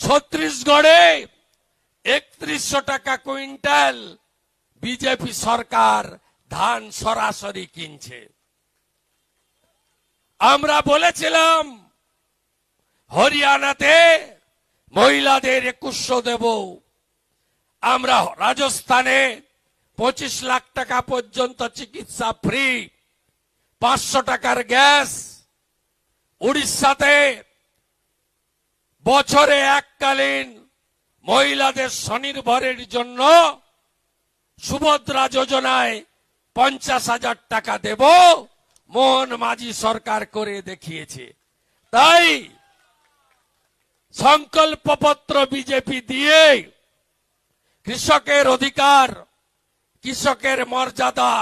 ছত্রিশগড়ে একত্রিশশো টাকা quintal BJP সরকার ধান সরাসরি কিনছে। আমরা বলেছিলাম, হরিয়ানাতে মহিলাদের একুশশো দেব। আমরা রাজস্থানে পঁচিশ লাখ টাকা পর্যন্ত চিকিৎসা ফ্রি, পাঁচশো টাকার গ্যাস, উড়িষ্যাতে বছরে এককালীন মহিলাদের স্বনির্ভরের জন্য সুভদ্রা যোজনায় পঞ্চাশ হাজার টাকা দেব, মোহন মাঝি সরকার করে দেখিয়েছে। তাই সংকল্পপত্র বিজেপি দিয়ে কৃষকের অধিকার, কৃষকের মর্যাদা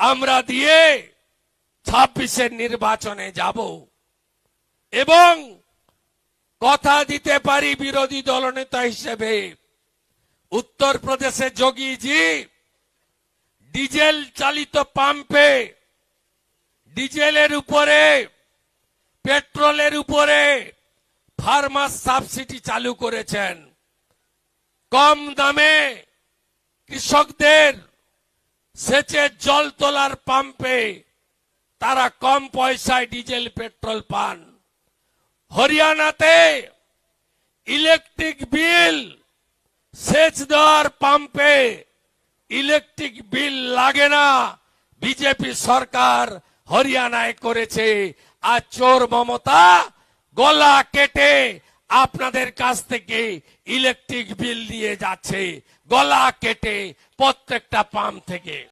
আমরা দিয়ে ছাব্বিশের নির্বাচনে যাব এবং কথা দিতে পারি বিরোধী দলনেতা হিসেবে। উত্তরপ্রদেশে যোগীজি, ডিজেল চালিত পাম্পে, ডিজেলের উপরে, পেট্রোলের উপরে ফার্মাস সাবসিডি চালু করেছেন। কম দামে কৃষকদের সেচের জল তোলার পাম্পে তারা কম পয়সায় ডিজেল, পেট্রোল পান। হরিয়ানাতে ইলেকট্রিক বিল সেচ দেওয়ার পাম্পে ইলেকট্রিক বিল লাগে না। বিজেপি সরকার হরিয়ানায় করেছে। আর চোর মমতা, গলা কেটে আপনাদের কাছ থেকে ইলেকট্রিক বিল নিয়ে যাচ্ছে। গলা কেটে প্রত্যেকটা পাম্প থেকে।